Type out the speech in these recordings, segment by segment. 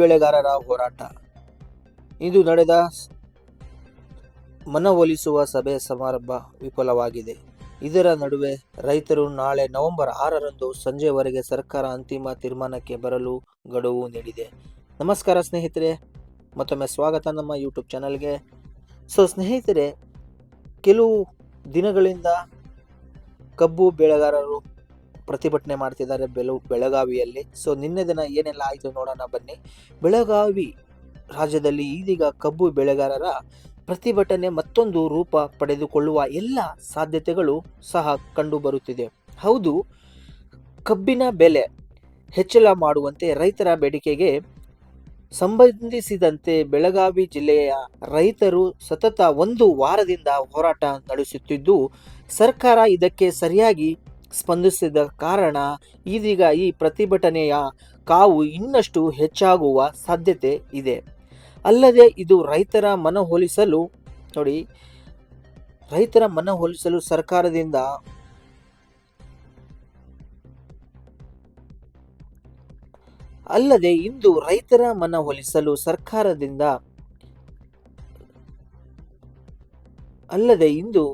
ಬೆಳೆಗಾರರ ಹೋರಾಟ. ಇಂದು ನಡೆದ ಮನವೊಲಿಸುವ ಸಭೆ ಸಮಾರಂಭ ವಿಫಲವಾಗಿದೆ. ಇದರ ನಡುವೆ ರೈತರು ನಾಳೆ ನವೆಂಬರ್ ಆರರಂದು ಸಂಜೆವರೆಗೆ ಸರ್ಕಾರ ಅಂತಿಮ ತೀರ್ಮಾನಕ್ಕೆ ಬರಲು ಗಡುವು ನೀಡಿದೆ. ನಮಸ್ಕಾರ ಸ್ನೇಹಿತರೆ, ಮತ್ತೊಮ್ಮೆ ಸ್ವಾಗತ ನಮ್ಮ ಯೂಟ್ಯೂಬ್ ಚಾನಲ್ಗೆ. ಸೊ ಸ್ನೇಹಿತರೆ, ಕೆಲವು ದಿನಗಳಿಂದ ಕಬ್ಬು ಬೆಳೆಗಾರರು ಪ್ರತಿಭಟನೆ ಮಾಡ್ತಿದ್ದಾರೆ ಬೆಲು, ಬೆಳಗಾವಿಯಲ್ಲಿ. ಸೊ ನಿನ್ನೆ ದಿನ ಏನೆಲ್ಲ ಆಯಿತು ನೋಡೋಣ ಬನ್ನಿ. ಬೆಳಗಾವಿ ರಾಜ್ಯದಲ್ಲಿ ಇದೀಗ ಕಬ್ಬು ಬೆಳೆಗಾರರ ಪ್ರತಿಭಟನೆ ಮತ್ತೊಂದು ರೂಪ ಪಡೆದುಕೊಳ್ಳುವ ಎಲ್ಲ ಸಾಧ್ಯತೆಗಳು ಸಹ ಕಂಡುಬರುತ್ತಿದೆ. ಹೌದು, ಕಬ್ಬಿನ ಬೆಲೆ ಹೆಚ್ಚಳ ಮಾಡುವಂತೆ ರೈತರ ಬೇಡಿಕೆಗೆ ಸಂಬಂಧಿಸಿದಂತೆ ಬೆಳಗಾವಿ ಜಿಲ್ಲೆಯ ರೈತರು ಸತತ ಒಂದು ವಾರದಿಂದ ಹೋರಾಟ ನಡೆಸುತ್ತಿದ್ದು, ಸರ್ಕಾರ ಇದಕ್ಕೆ ಸರಿಯಾಗಿ ಸ್ಪಂದಿಸಿದ ಕಾರಣ ಇದೀಗ ಈ ಪ್ರತಿಭಟನೆಯ ಕಾವು ಇನ್ನಷ್ಟು ಹೆಚ್ಚಾಗುವ ಸಾಧ್ಯತೆ ಇದೆ. ಅಲ್ಲದೆ ಇದು ರೈತರ ಮನವೊಲಿಸಲು ನೋಡಿ, ರೈತರ ಮನವೊಲಿಸಲು ಸರ್ಕಾರದಿಂದ ಅಲ್ಲದೆ ಇಂದು ರೈತರ ಮನವೊಲಿಸಲು ಸರ್ಕಾರದಿಂದ ಅಲ್ಲದೆ ಇಂದು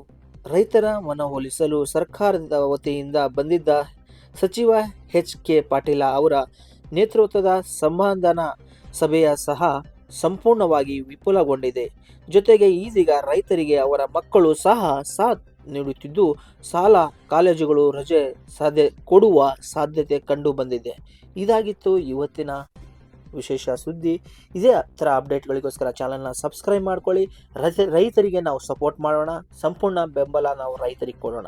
ರೈತರ ಮನವೊಲಿಸಲು ಸರ್ಕಾರದ ವತಿಯಿಂದ ಬಂದಿದ್ದ ಸಚಿವ ಎಚ್ ಕೆ ಪಾಟೀಲ ಅವರ ನೇತೃತ್ವದ ಸಂಬಂಧನ ಸಭೆಯ ಸಹ ಸಂಪೂರ್ಣವಾಗಿ ವಿಫುಲಗೊಂಡಿದೆ. ಜೊತೆಗೆ ಈಗೀಗ ರೈತರಿಗೆ ಅವರ ಮಕ್ಕಳು ಸಹ ಸಾಥ್ ನೀಡುತ್ತಿದ್ದು ಸಾಲ ಕಾಲೇಜುಗಳು ರಜೆ ಸಾಧ್ಯ ಕೊಡುವ ಸಾಧ್ಯತೆ ಕಂಡು ಬಂದಿದೆ. ಇದಾಗಿತ್ತು ಇವತ್ತಿನ ವಿಶೇಷ ಸುದ್ದಿ ಇದೇ ಥರ ಅಪ್ಡೇಟ್ಗಳಿಗೋಸ್ಕರ ಚಾನಲ್ನ ಸಬ್ಸ್ಕ್ರೈಬ್ ಮಾಡ್ಕೊಳ್ಳಿ. ರೈತ ರೈತರಿಗೆ ನಾವು ಸಪೋರ್ಟ್ ಮಾಡೋಣ. ಸಂಪೂರ್ಣ ಬೆಂಬಲ ನಾವು ರೈತರಿಗೆ ಕೊಡೋಣ.